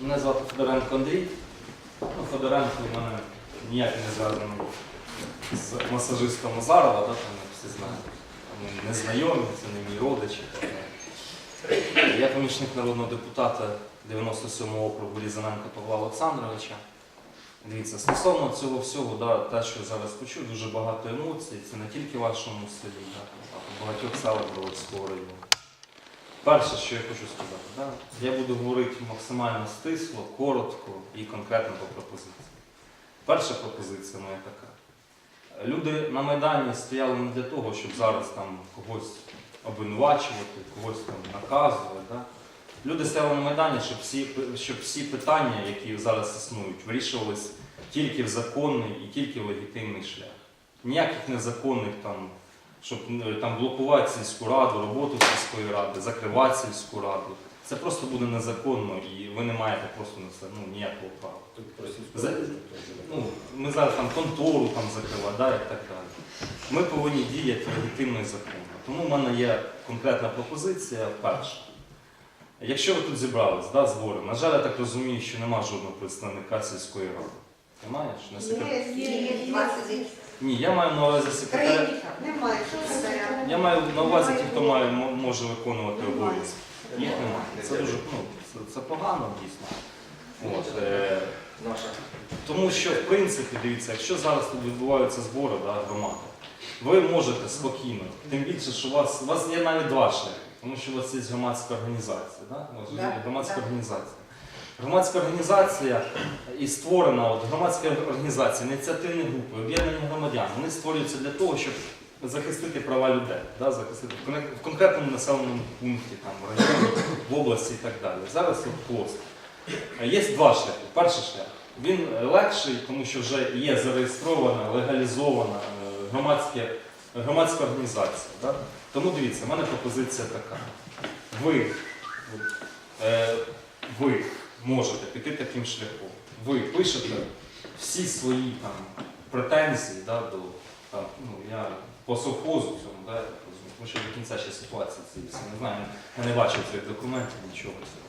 Мене звати Федоренко Андрій. Ну, Федоренко у мене ніяк не зв'язаний з масажистом Азарова, да, там всі знають. Ми не знайомі, це не мій родич. Я помічник народного депутата 97-го округу Різаненка Павла Олександровича. Дивіться, стосовно цього всього, да, те, що я зараз почув, дуже багато емоцій. Це не тільки в вашому селі, да, а в багатьох селах Бродського району. Перше, що я хочу сказати, да, я буду говорити максимально стисло, коротко і конкретно по пропозиції. Перша пропозиція моя така. Люди на Майдані стояли не для того, щоб зараз там когось обвинувачувати, когось там наказувати. Да? Люди стояли на Майдані, щоб всі, щоб всі питання, які зараз існують, вирішувались тільки в законний і тільки в легітимний шлях. Ніяких незаконних там, щоб е, там блокувати сільську раду, роботу сільської ради, закривати сільську раду. Це просто буде незаконно і ви не маєте просто на це ну, ніякого права. За- Ну, ми зараз там контору там закривати, да, і так далі. Ми повинні діяти легітимно і законно. Тому в мене є конкретна пропозиція перша. Якщо ви тут зібрались, да, збори, на жаль, я так розумію, що нема жодного представника сільської ради. Немає? Чи не секретар? Є, є, є 20 Ні, я маю на увазі секретаря. Немає, що секретаря? Я маю на увазі ті, хто має, мо- може виконувати обов'язки. Їх немає. Це дуже ну, це, це погано дійсно. От, е, тому що, в принципі, дивіться, якщо зараз тут відбуваються збори да, громади, ви можете спокійно, тим більше, що у вас, у вас є навіть два шляхи, тому що у вас є громадська організація. Да? У вас є Да, громадська да. організація. Громадська організація і створена от, громадська організація, ініціативні групи, об'єднання громадян, вони створюються для того, щоб захистити права людей, да, захистити в конкретному населеному пункті, там, в районі, в області і так далі. Зараз пост. Є два шляхи. Перший шлях. Він легший, тому що вже є зареєстрована, легалізована е, громадське, громадська організація. Да? Тому дивіться, в мене пропозиція така. Ви, е, ви можете піти таким шляхом. Ви пишете всі свої там, претензії да, до там, ну, я по совхозу цьому, да, тому що до кінця ще ситуації ці всі не знаю, я не бачив цих документів, нічого. цього.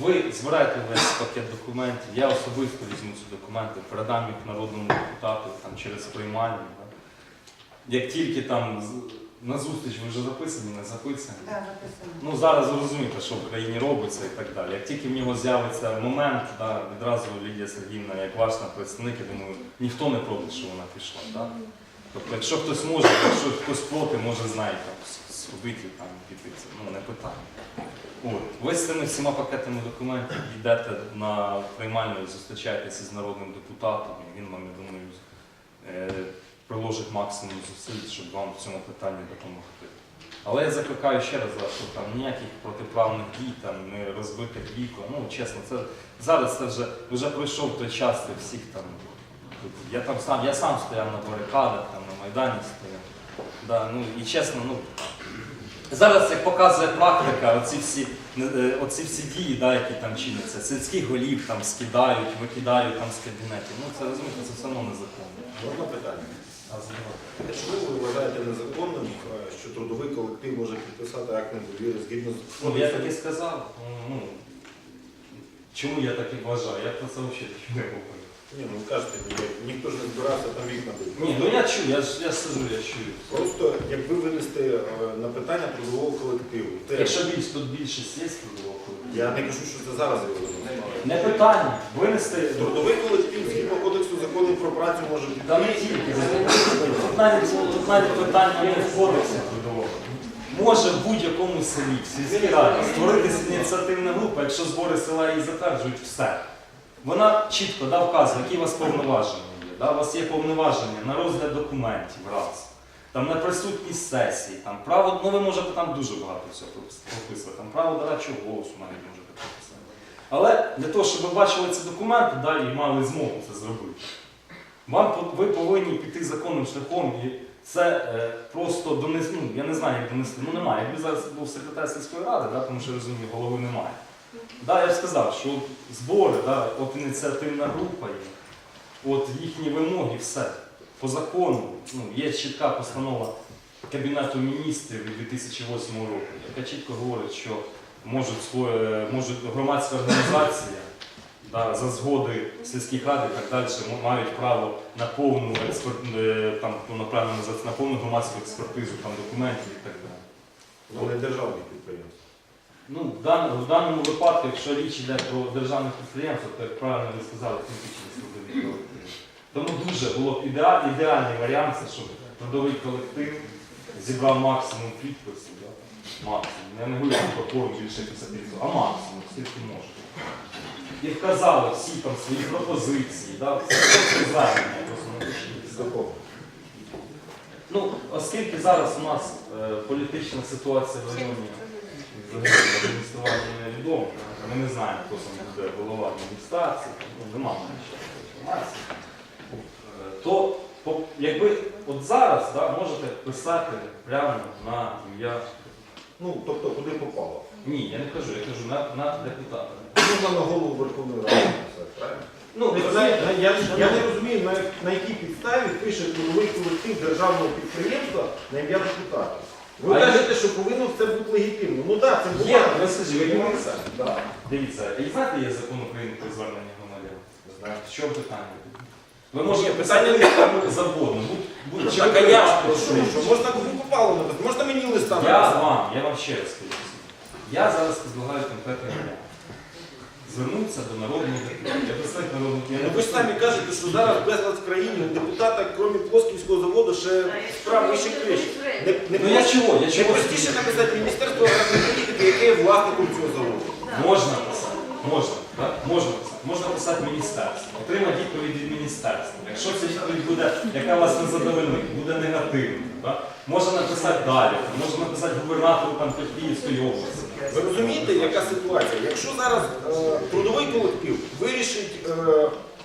Ви збираєте весь пакет документів, я особисто візьму ці документи, передам їх народному депутату там, через приймальню. Да. Як тільки там на зустріч ви вже записані, не записані. Да, записано. Ну зараз розумієте, що в країні робиться і так далі. Як тільки в нього з'явиться момент, да, відразу Лідія Сергіївна, як ваш представник, я думаю, ніхто не проти, що вона пішла. Да? Тобто, якщо хтось може, якщо хтось проти, може знаєте, сходити там піти. Це ну, не питання. От. Ви з цими всіма пакетами документів йдете на приймальну і зустрічаєтеся з народним депутатом, і він вам, я думаю, е, приложить максимум зусиль, щоб вам в цьому питанні допомогти. Але я закликаю ще раз, що там ніяких протиправних дій, там не розбитих вікон. Ну чесно, це зараз це вже вже пройшов той час, де всіх там. Я там сам, я сам стояв на барикадах, там на Майдані стояв. Да, ну і чесно, ну зараз як показує практика, оці всі, е, оці всі дії, да, які там чиняться, сільських голів там скидають, викидають там з кабінетів. Ну це розумієте, це все одно незаконно. Можна питання? А. Чому ви вважаєте незаконним, е, що трудовий колектив може підписати акт недовіри згідно з Ну, я так і сказав. Ну, чому я так і вважаю? Я про це взагалі не говорю. Ні, ну кажете, ні, ніхто ж не збирався там вікна бити. Ні, ну я чую, я ж я сижу, я чую. Просто якби винести е, на питання трудового колективу, те, Якщо більш тут більшість є трудового колективу. я не кажу, що це зараз виносите. Не питання. Винести. Трудовий колектив згідно кодексу законів про працю може Та не тільки. Тут навіть, тут навіть питання не в кодексі трудового. Може в будь-якому селі, в сільській раді, створитися ініціативна група, якщо збори села її затверджують, все. Вона чітко да, вказує, які у вас повноваження є. Да? У вас є повноваження на розгляд документів раз. Там на присутність сесії, там право, ну ви можете там дуже багато всього прописати. Там право дорадчого голосу навіть прописати. Але для того, щоб ви бачили ці документи, да, і мали змогу це зробити. Вам ви повинні піти законним шляхом і це е, просто донести, ну я не знаю, як донести, ну немає. Якби зараз був секретар сільської ради, да, тому що розумію, голови немає. Да, я б сказав, що от збори, да, от ініціативна група є, от їхні вимоги, все. По закону ну, є чітка постанова Кабінету міністрів від 2008 року, яка чітко говорить, що можуть, своє- можуть громадська організація да, за згоди сільських рад і так далі мають право на повну експерт, е, там, ну, на повну громадську експертизу там, документів і так далі. Вони державні підприємства. Ну, в, дан, в даному випадку, якщо річ йде про державне підприємство, то як правильно ви сказали, трудові колективи. Тому дуже було б ідеаль, ідеальний варіант, це щоб трудовий колектив зібрав максимум підписів. Максимум. Я не говорю про форму більше 50 а максимум, скільки може. І вказали всі там свої пропозиції, да? це просто звернення, просто напишіть. Ну, оскільки зараз у нас е, політична ситуація в районі взагалі адміністрування невідомо, ми не знаємо, хто там буде голова адміністрації, ну, немає ще інформації, Е, то по- якби от зараз да, можете писати прямо на ім'я. Ну, тобто, куди попало. Ні, я не кажу, я кажу на, на депутата. Можна на голову Верховної Ради написати, правильно? Ну, Ви знаєте, я, я не розумію, на, на якій підставі пише трудовий колектив державного підприємства на ім'я депутата. Ви А кажете, що повинно це бути легітимно. Ну так, це Є, буває. ви скажіть, ви не. Да. Дивіться, і знаєте, є закон України про звернення громадян. Не знаю. Питання? Ви можете питання кому завгодно. будь- чи Так, ви а я ж прошу, що можна кому попало можна мені листа Я написати. вам, я вам ще раз скажу. Я зараз предлагаю конкретне варіант. Звернутися до народного депутата. Я представник народного я Ну ви ж самі кажете, що зараз безлад в країні у депутата, крім Плосківського заводу, ще справа вище криші. Не, не, Ну я чого? Я не чого? простіше написати Міністерство аграрної політики, яке є власником цього заводу. Можна можна, так? можна писати. Можна писати міністерство, отримати відповідь від міністерства. Якщо ця відповідь буде, яка вас не задовольнить, буде негативна, так? можна написати далі, можна написати губернатору там Київської області. Ви розумієте, яка ситуація? Якщо зараз е, трудовий колектив вирішить е,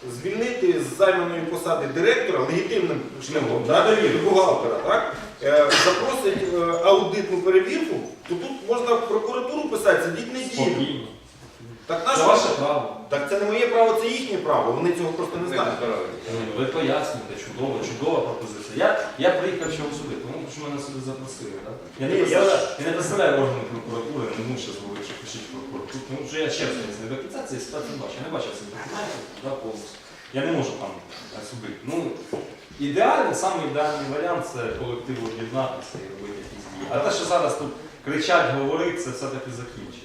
звільнити з займаної посади директора легітимним шляхом, да, бухгалтера, так, е, запросить е, аудитну перевірку, то тут можна в прокуратуру писати, сидіть неділю. Так Це наше ваше право. Так це не моє право, це їхнє право. Вони цього просто не знають. Ну, Ви пояснюєте, чудово, чудова пропозиція. Я, я приїхав чого сюди, тому що мене сюди запросили. Так? Я, не Ні, я представляю, я не представляю органи прокуратури, не можу зараз говорити, що пишіть прокуратуру. Тому що я чесно не до кінця цієї ситуації не бачу. Я не бачив цих документів да, повністю. Я не можу там е, судити. Ну, ідеальний, самий ідеальний варіант це колективу об'єднатися і робити якісь дії. А те, що зараз тут кричать, говорить, це все-таки закінчиться.